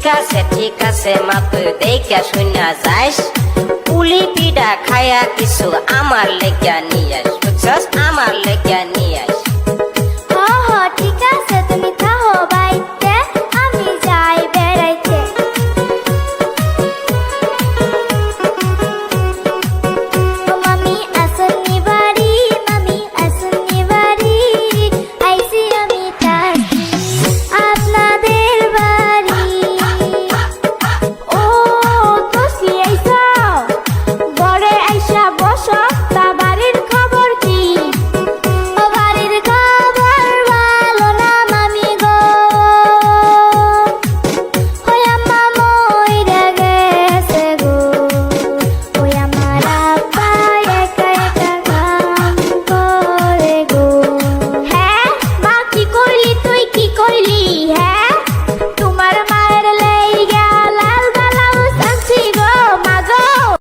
ঠিক আছে ঠিক আছে মাপ দেখা শুনা যাইস পুলি পিডা খায়া কিছু আমার লেগা নিয়ে আসছ আমার লেগা নিয়ে